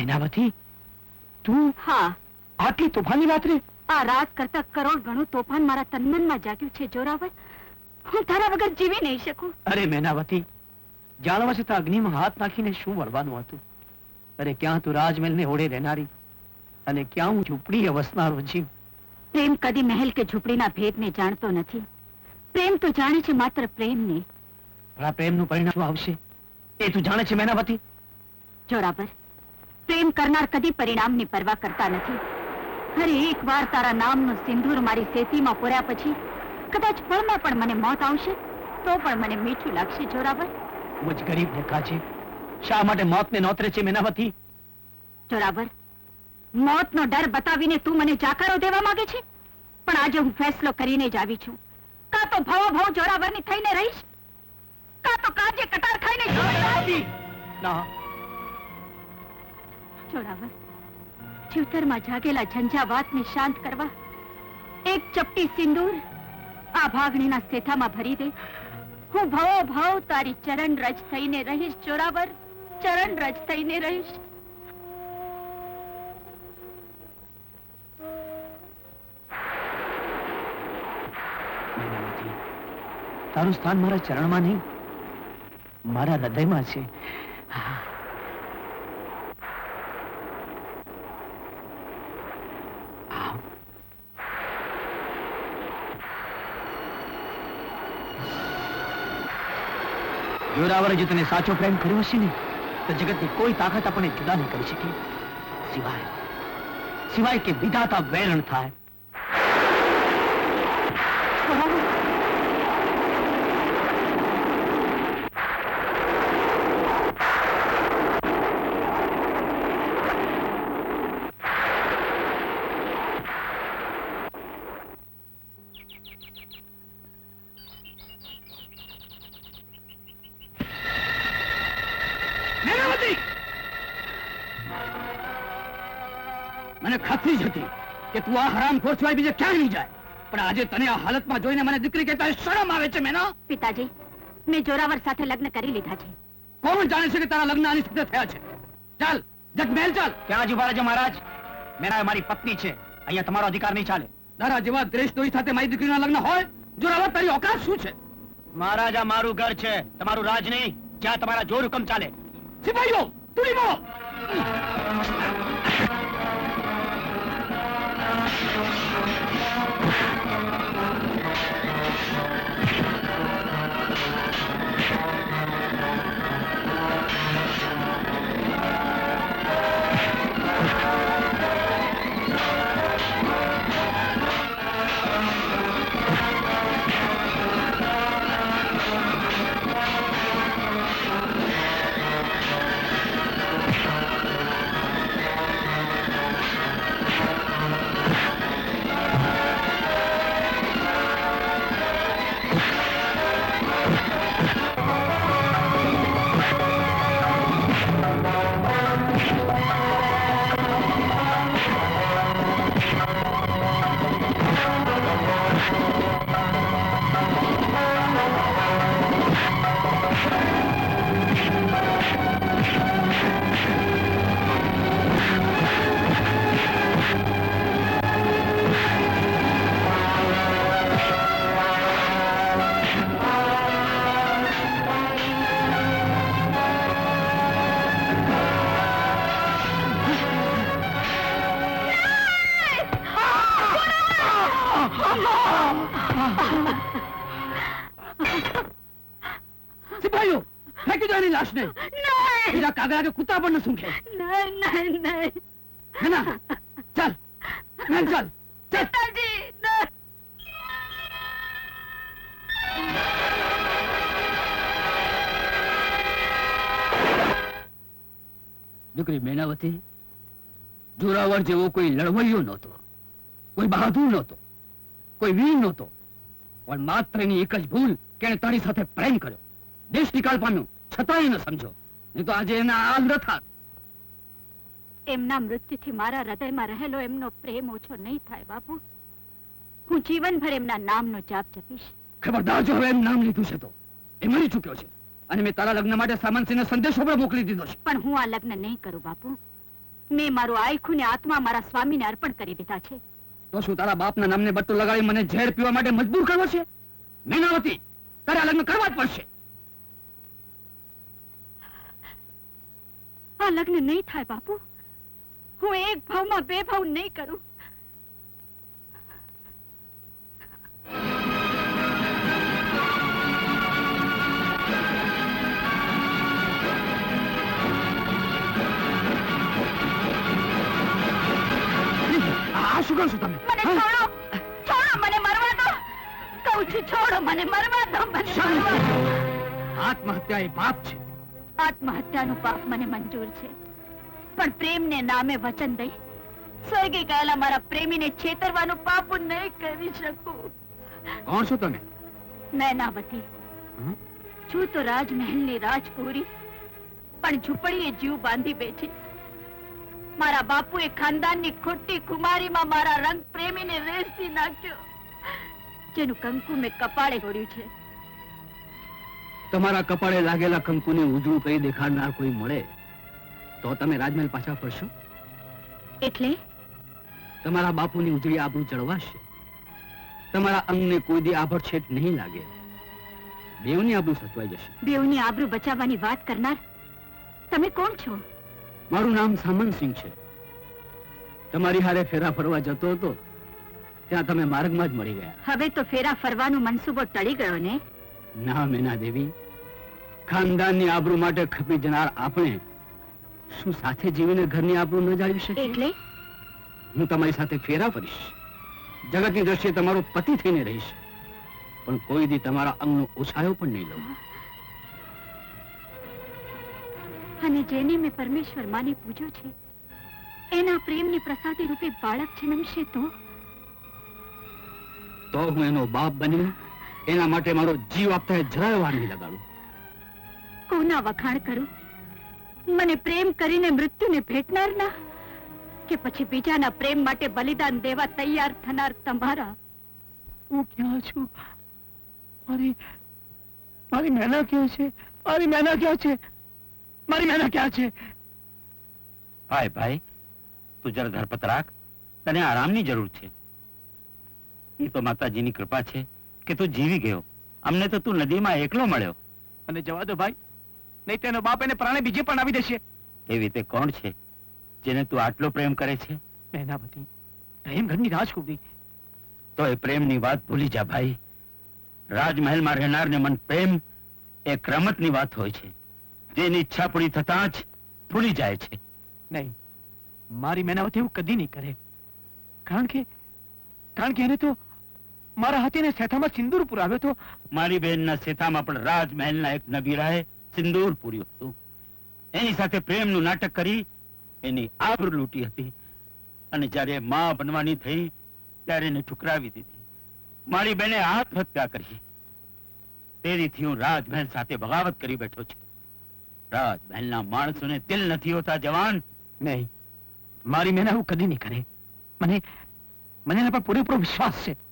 મેનાવતી તું? હા. આટલી તોફાની રાત્રે આ રાત કરતા કરોડ ગણું તોફાન મારા તનમનમાં જાગ્યું છે જોરાવર. હું તારા વગર જીવી નહીં શકું. અરે મેનાવતી જાણવા છતાં અગ્નિમાં હાથ નાખીને શું વળવાનું હતું? અરે ક્યાં તું રાજમહેલને ઓળે રહેનારી? અને ક્યાં હું ઝૂંપડીએ વસનારો જીવ? પ્રેમ કદી મહેલ કે ઝૂંપડીના ભેદને જાણતો નથી. પ્રેમ તો જાણે છે માત્ર પ્રેમને. પણ આ પ્રેમનું પરિણામ શું આવશે? એ તું જાણે છે મેનાવતી? જોરાવર પ્રેમ કરનાર કદી પરિણામની પરવા કરતા નથી. અરે એક વાર તારા નામનું સિંદૂર મારી સેતીમાં પૂર્યા પછી કદાચ પળમાં પણ મને મોત આવશે તો પણ મને મીઠું લાગશે જોરાવર. મુજ ગરીબ દેખા છે. શા માટે મોતને નોતરે છે મેનાવતી? જોરાવર મોતનો ડર બતાવીને તું મને જાકારો દેવા માંગે છે? પણ આજે હું ફેસલો કરીને જ આવી છું. કાં તો ભવો ભવ જોરાવરની થઈને રહીશ? કાં તો કાજે કટાર ખાઈને જોરાવર ના. જોરાવર જીવતરમાં જાગેલા ઝંઝાવાતને શાંત કરવા. એક ચપટી સિંદૂર આ ભાગણીના સેથામાં ભરી દે. હું ભવો ભવ તારી ચરણ રજ થઈને રહીશ જોરાવર ચરણ રજ થઈને રહીશ. તારું સ્થાન મારા ચરણમાં નહીં, મારા હૃદયમાં છે. જોરાવરે જો તને સાચો પ્રેમ કર્યો હશે ને, તો જગતની કોઈ તાકાત આપણને જુદા નહીં કરી શકે. સિવાય સિવાય કે વિધાતા વેરણ થાય. કે હરામ ખોર સિવાય બીજે ક્યાંય નહીં જાય. પણ આજે તને આ હાલતમાં જોઈને મને દીકરી કહેતા શરમ આવે છે મેના. પિતાજી મેં જોરાવર સાથે લગ્ન કરી લીધા છે. કોણ જાણે છે કે તારા લગ્ન આની સાથે થયા છે? ચાલ જગમહેલ ચાલ. ક્યાં જ ઊભા મહારાજ. મેના મારી પત્ની છે. અહીંયા તમારો અધિકાર નહીં ચાલે. તારા જેવા દ્વેષદ્રોહી સાથે મારી દીકરીના લગ્ન હોય? જોરાવર તારી ઓકાત શું છે? મહારાજ આ મારું ઘર છે. તમારું રાજ નહીં. જ્યાં તમારા જોર હુકમ ચાલે. સિપાહીઓ તુડી મારો. કાગડા કે કૂતરા પણ ન સૂંઘે નહીં નહીં નહીં હેના ચાલ. મેન ચાલ. પિતાજી દીકરી મેનાવતી જોરાવર જેવો કોઈ લડવૈયો નહોતો કોઈ બહાદુર નહોતો કોઈ વીર નહોતો પણ માત્ર એની એક જ ભૂલ કે તારી સાથે પ્રેમ કર્યો. દેશ નિકાલ પામ્યો છતાંય ન સમજો. નહીં તો આજે એના આ ન થાત એમના મૃત્યુથી મારા હૃદયમાં રહેલો એમનો પ્રેમ ઓછો નહીં થાય બાપુ. હું જીવનભર એમના નામનો જાપ જપીશ. ખબરદાર જો હવે એમ નામ લીધું છે તો. એ મરી ચૂક્યો છે. અને મેં તારા લગ્ન માટે સામંતસિંહને સંદેશો પણ મોકલી દીધો છે. પણ હું આ લગ્ન નહીં કરું બાપુ. મેં મારું આયખું ને આત્મા મારા સ્વામીને અર્પણ કરી દીધા છે. તો શું તારા બાપના નામને બટ્ટો લગાડી મને ઝેર પીવા માટે મજબૂર કરવો છે? મેનાવતી તારા લગ્ન કરવા જ પડશે. આ લગ્ન નહીં થાય બાપુ. હું એક ભાવમાં બે ભાવ નહીં કરું. આ શું છો તમે? મને છોડો છોડો મને મરવા દો. કહું છું છોડો મને મરવા દો મને આત્મહત્યા એ પાપ છે. આત્મહત્યાનું પાપ મને મંજૂર છે. પણ પ્રેમને નામે વચન દઈ સ્વર્ગે ગયેલા મારા પ્રેમીને છેતરવાનું પાપ હું નહીં કરી શકું. કોણ છો તમે? નૈનાવતી છું તો રાજમહેલની રાજકુરી પણ ઝૂંપડીએ જીવ બાંધી બેઠી. મારા બાપુએ ખાનદાનની ખોટી કુમારીમાં મારા રંગ પ્રેમીને રેસી નાખ્યો. જેનું કંકુ મેં કપાળે ઓળ્યું છે. તમારા કપાળે લાગેલા કંકુને ઉજળું કરી દેખાડનાર કોઈ મળે તો તમે રાજમહેલ પાછા ફરશો? એટલે? તમારા બાપુની ઉજળી આબરૂ ચડવાશે. તમારા અંગને કોઈ દી આભડછેટ નહીં લાગે. બેવની આબરૂ સચવાઈ જશે. બેવની આબરૂ બચાવવાની વાત કરનાર તમે કોણ છો? મારું નામ સામનસિંહ છે. તમારી હારે ફેરા ફરવા જતો હતો ત્યાં તમે માર્ગમાં જ મળી ગયા. હવે તો ફેરા ફરવાનો મનસુબો ટળી ગયો ને? ના મેના દેવી. ખાનદાનની આબરૂ માટે ખપી જનાર આપણે શું સાથે જીવીને ઘરની આબરૂ ન જાળવી શકે એટલે? હું તમારી સાથે ફેરા ફરીશ. જગતની દ્રષ્ટિએ તમારો પતિ થઈને રહીશ. પણ કોઈ દી તમારા અંગનો ઉછાયો પણ નહીં લઉં. અને જેને મેં પરમેશ્વર માની પૂજ્યો છે એના પ્રેમની પ્રસાદી રૂપે બાળક જન્મશે તો? તો હું એનો બાપ બનીને એના માટે મારો જીવ આપતા જરાય વાર નહીં લગાડું. કોના વખાણ કરું? મને પ્રેમ કરીને મૃત્યુને ભેટનાર ના કે પછી બીજાના પ્રેમ માટે બલિદાન દેવા તૈયાર થનાર તમારા? હું ક્યાં છું? મારી મારી મેના ક્યાં છે? મારી મેના ક્યાં છે? મારી મેના ક્યાં છે? ભાઈ ભાઈ તું જરા ધરપત રાખ. તને આરામની જરૂર છે. એ તો માતાજીની કૃપા છે. કે તું જીવી ગયો? અમને તો તું નદીમાં એકલો મળ્યો. અને જવા દો ભાઈ. નહીં તેનો બાપ એને પ્રાણે બીજે પણ આવી દેશે. એવી તે કોણ છે જેને તું આટલો પ્રેમ કરે છે? મહેનાવતી પ્રેમ ઘરની રાજકુમારી તો એ પ્રેમની વાત ભૂલી જા ભાઈ. રાજમહેલમાં રહેનારને મન પ્રેમ એ રમતની વાત હોય છે. જેની ઈચ્છા પૂરી થતાં જ ભૂલી જાય છે. નહીં મારી મેનાવતી એવું કદી નહીં કરે. કારણ કે કારણ કે એને તો મારા હાથીને સેથામાં સિંદૂર પુરાવ્યો તો મારી બહેનના સેથામાં પણ રાજમહેલના એક નબીરાએ સિંદૂર પૂર્યું હતું. એની સાથે પ્રેમનું નાટક કરી એની આબરૂ લૂંટી હતી. અને જ્યારે માં બનવાની થઈ ત્યારે એને ઠુકરાવી દીધી. મારી બહેને આત્મહત્યા કરી. તેરીથી હું રાજમહેલ સાથે બગાવત કરી બેઠો છું. રાજમહેલના માણસોને દિલ નથી હોતા જવાન. નહીં. મારી બહેન આવું કદી નહીં કરે. મને મને એના પર પૂરેપૂરો વિશ્વાસ છે.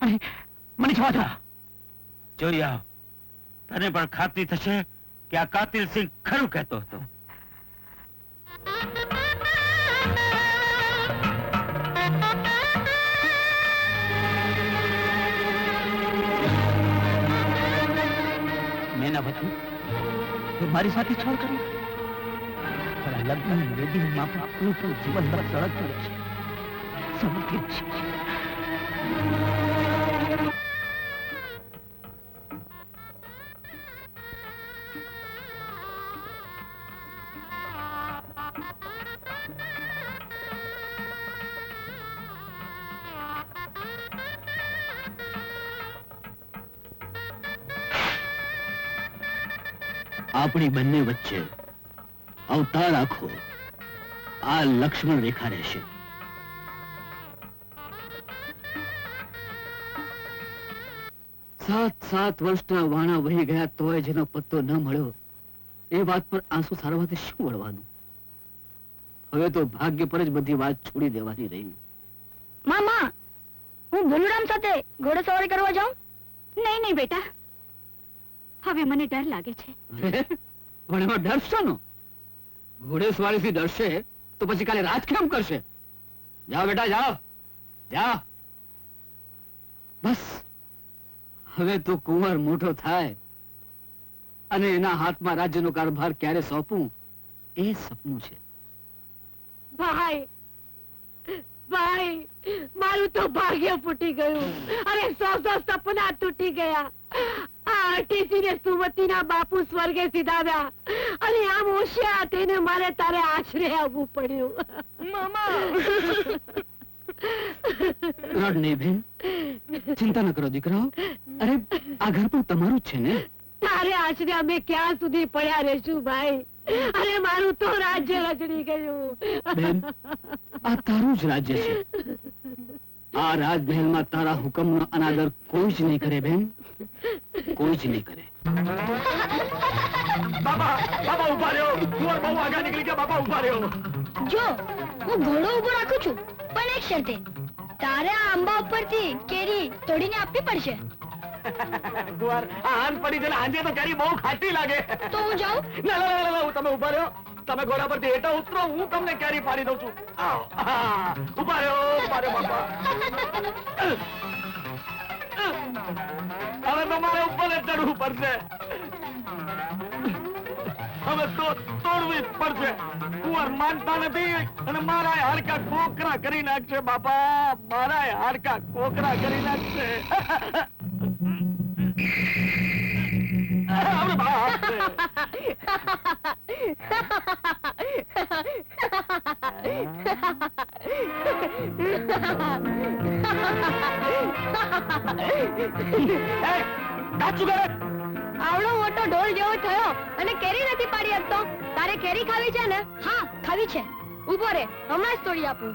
અને મને જવા દો જોઈ આવ. તને પણ ખાતરી થશે કે આ કાતિલ સિંહ ખરું કહેતો હતો. મેના બધું તું મારી સાથે છળ કરી. પણ આ લગ્ન વેદીનું માપ આપણું પણ જીવન પર સળગતું છે સમર્પિત છે. આપણી બંને વચ્ચે અવતાર આખો આ લક્ષ્મણ રેખા રહેશે. સાત સાત વર્ષના વાણા વહી ગયા તોય જેનો પત્તો ન મળ્યો, એ વાત પર આંસુ સારવાથી શું વળવાનું? હવે તો ભાગ્ય પર જ બધી વાત છોડી દેવાની રહી. મામા, હું ભોલુરામ સાથે ઘોડેસવારી કરવા જાઉં? નહીં નહીં બેટા. હવે મને ડર લાગે છે. પણ એમાં ડર શાનો ઘોડેસવારીથી ડરશે તો પછી કાલે રાજ કેમ કરશે? જાઓ બેટા જાઓ. જાઓ. બસ. હવે તો કુંવર મોટો થાય અને એના હાથમાં રાજ્યનો કારભાર ક્યારે સોંપું એ સપનું છે. ભાઈ ભાઈ મારું તો ભાગ્ય ફૂટી ગયું. અરે સો સો સપના તૂટી ગયા. આ સુમતીના બાપુ સ્વર્ગે સીધાવ્યા. અને આમ હોશિયાર થઈને મારે તારે આશરે આવવું પડ્યું. મામા! રડ બેન ચિંતા ન કરો દીકરાઓ. અરે આ ઘર પણ તમારું જ છે ને? તારે આશરે અમે ક્યાં સુધી પડ્યા રહેશું ભાઈ? અરે મારું તો રાજ્ય રચડી ગયું. બેન આ તારું જ રાજ્ય છે. આ રાજમહેલમાં તારા હુકમનો અનાદર કોઈ જ નહીં કરે બેન. કોઈ જ નહીં કરે. બાબા બાબા ઊભા રહ્યો. કુંવર બહુ આગળ નીકળી ગયા બાબા ઊભા રહ્યો. જો હું ઘોડો ઊભો રાખું છું પણ એક શરતે. તારે આ આંબા ઉપરથી કેરી તોડીને આપવી પડશે. કુંવર આ આન પડી છે આંજે હાંજે તો કેરી બહુ ખાટી લાગે. તો હું જાઉં? ના ના ના, ના હું તમે ઊભા રહ્યો. તમે ઘોડા પરથી હેઠા ઉતરો હું તમને કેરી પાડી દઉં છું. આવો. ઊભા રહ્યો ઊભા રહ્યો બાપા હવે ઉપર ચડવું પડશે. હવે તો તોડવી પડશે. કુંવર માનતા નથી અને મારા હાડકા કોકરા કરી નાખશે, બાપા. મારા હાડકા કોકરા કરી નાખશે. Ha ha રે. એ, કાચું કરે? આવડો મોટો ઢોલ જેવો થયો અને કેરી નથી પાડી આપતો. તારે કેરી ખાવી છે ને? હા ખાવી છે. ઊભો રે હમણાં જ તોડી આપું.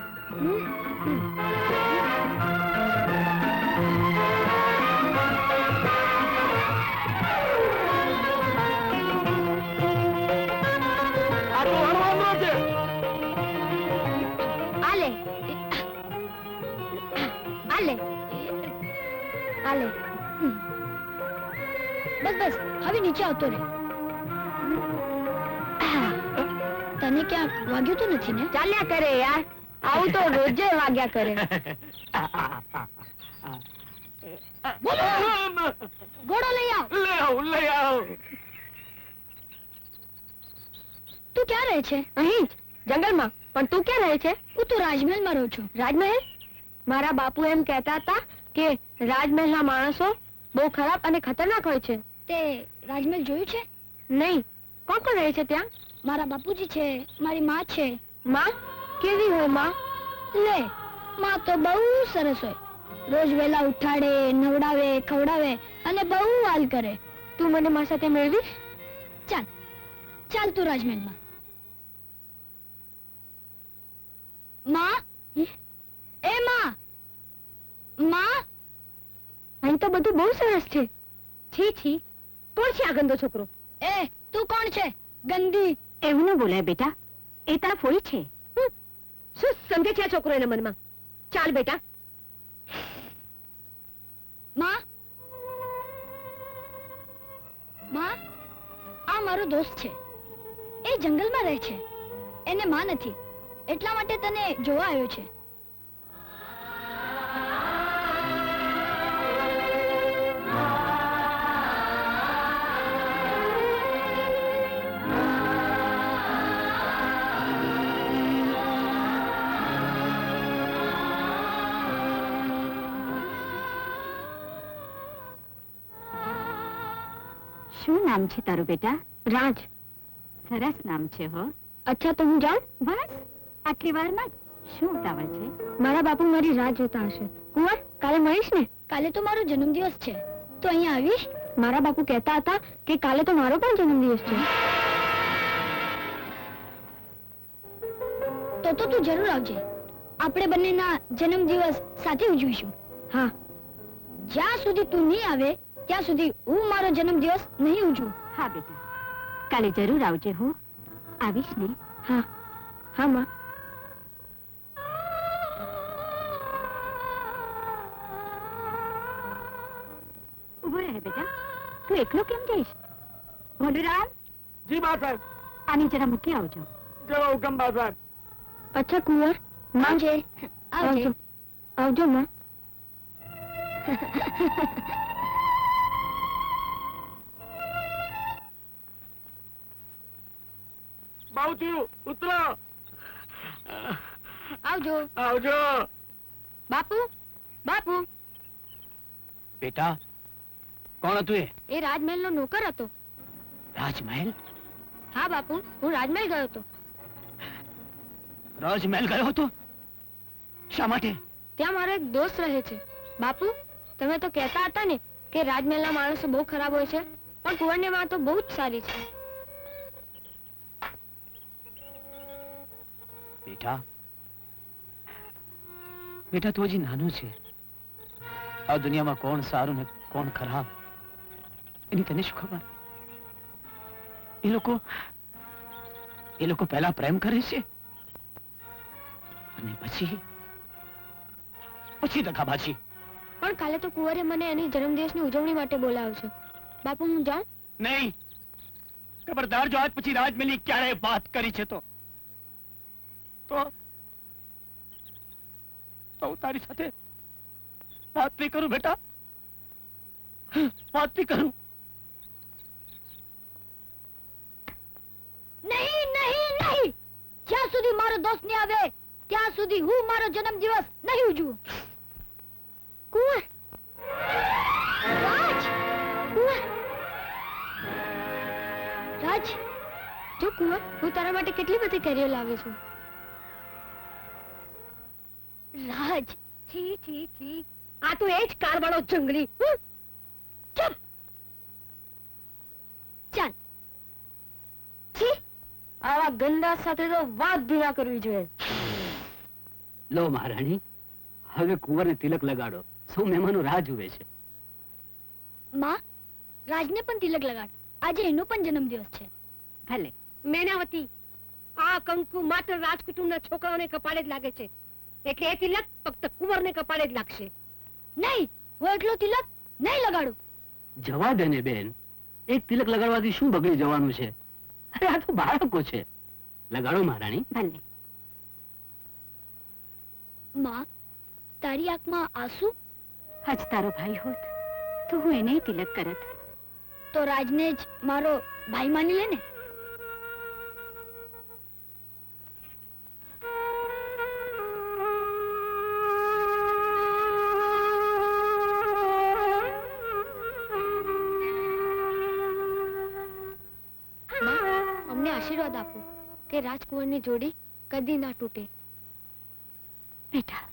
બસ બસ હવે નીચે આવતો રે તને ક્યાંક વાગ્યું તો નથી ને? ચાલ્યા કરે યાર આવું તો રોજે વાગ્યા કરે. ઘોડો લઈ આવ લઈ આવ. તું ક્યાં રહે છે? અહીં જ જંગલમાં. પણ તું ક્યાં રહે છે? હું તો રાજમહેલમાં રહું છું. રાજમહેલ? મારા બાપુ એમ કહેતા હતા કે રાજમહેલના માણસો બહુ ખરાબ અને ખતરનાક હોય છે. તે રાજમહેલ જોયું છે? નહીં. કોણ કોણ રહે છે ત્યાં? મારા બાપુજી છે મારી માં છે. માં? કેવી હોયમાં? લે માં તો બહુ સરસ હોય. રોજ વેલા ઉઠાડે નવડાવે ખવડાવે અને બહુ હાલ કરે. તું મને મા સાથે મેળવીશ ચાલ ચાલ તું રાજમહેલમાં. માં? એ માં! માં? અહીં તો બધું બહુ સરસ છે. છી છી. કોણ છે આ ગંદો છોકરો? એ તું કોણ છે? ગંદી. એવું ન બોલાય બેટા. એ તારા ફોઈ છે. શું સમજે છે છોકરો એના મનમાં? ચાલ બેટા. માં? માં આ મારો દોસ્ત છે. એ જંગલમાં રહે છે. એને માં નથી. એટલા માટે તને જોવા આવ્યો છે. શું નામ છે તારું બેટા? રાજ. સરસ નામ છે હો. અચ્છા તો હું જાઉં? બસ. આટલી વારમાં? શું ઉતાવળ છે? મારા બાપુ મારી રાહ જોતા હશે. કુંવર કાલે મળીશ ને? કાલે તો મારો જન્મદિવસ છે. તો અહીંયા આવીશ? મારા બાપુ કહેતા હતા કે કાલે તો મારો પણ જન્મદિવસ છે. તો તો તું જરૂર આવજે. આપણે બંનેના જન્મદિવસ સાથે ઉજવીશું. હા. જ્યાં સુધી તું નહીં આવે ત્યાં સુધી હું મારો જન્મદિવસ નહીં ઉજવું. હા બેટા. કાલે જરૂર આવજે હું. આવીશ ને? હા. હા માં. ઊભો રહે બેટા. તું એકલો કેમ જઈશ? ભોલુરામ જી બા સાહેબ. આની જરા મૂકી આવજો. જરા હુકમ બા સાહેબ. અચ્છા કુંવર. આવજે. આવજો. આવજો માં. બાઉજી ઉતરો. આવજો. આવજો. બાપુ બાપુ. બેટા કોણ હતું એ? એ રાજમહેલ નો નોકર હતો. રાજમહેલ? હા બાપુ હું રાજમહેલ ગયો હતો. રાજમહેલ ગયો હતો? શા માટે? ત્યાં મારો એક દોસ્ત રહે છે. બાપુ તમે તો કહેતા હતા ને કે રાજમહેલના માણસો બહુ ખરાબ હોય છે પણ કુંવરની માં તો બહુ જ સારી છે. બેટા. બેટા તું હજી નાનો છે. આ દુનિયામાં કોણ સારું ને કોણ ખરાબ? એની તને શું ખબર? એ લોકો એ લોકો પહેલા પ્રેમ કરે છે? અને પછી? પછી દગાબાજી. પણ કાલે તો કુંવરે મને એની જન્મદિવસની ઉજવણી માટે બોલાવ્યો છે બાપુ હું જાઉં? નહીં. ખબરદાર જો આજ પછી રાજમહેલની ક્યારે વાત કરી છે તો? તો તો હું તારી સાથે વાત નહીં કરું બેટા. વાત નહીં કરું. નહીં નહીં નહીં. જ્યાં સુધી મારો દોસ્ત નહીં આવે, ત્યાં સુધી હું મારો જન્મદિવસ નહીં ઉજવું. કુંવર. રાજ. કુંવર. રાજ, જો કુંવર, હું તારા માટે કેટલી બધી કેરીઓ લાવ્યો છું. રાજ. છી છી છી આ તો એ જ કારવાળો જંગલી? ચૂપ ચાલ. છી આવા ગંદા સાથે તો વાત બી ના કરવી જોઈએ. લો મહારાણી હવે કુંવરને તિલક લગાડો. સૌ મહેમાનો રાહ જુએ છે. માં રાજને પણ તિલક લગાડ. આજે એનો પણ જન્મદિવસ છે. ભલે. મેનાવતી આ કંકુ માત્ર રાજકુટુંબના છોકરાઓને કપાળે જ લાગે છે. એટલે એ તિલક ફક્ત કુંવરને કપાળે જ લાગશે. નહીં હું એટલો તિલક નહીં લગાડું. જવા દે ને બેન. એક તિલક લગાડવાથી શું બગડી જવાનું છે? અરે આ તો બાળકો છે. લગાડો મહારાણી. ભલે. માં તારી આંખમાં આંસુ? હજ તારો ભાઈ હોત તો હું એને તિલક કરત. તો રાજને જ મારો ભાઈ માની લે ને? કે રાજકુંવરની જોડી કદી ના તૂટે. બેટા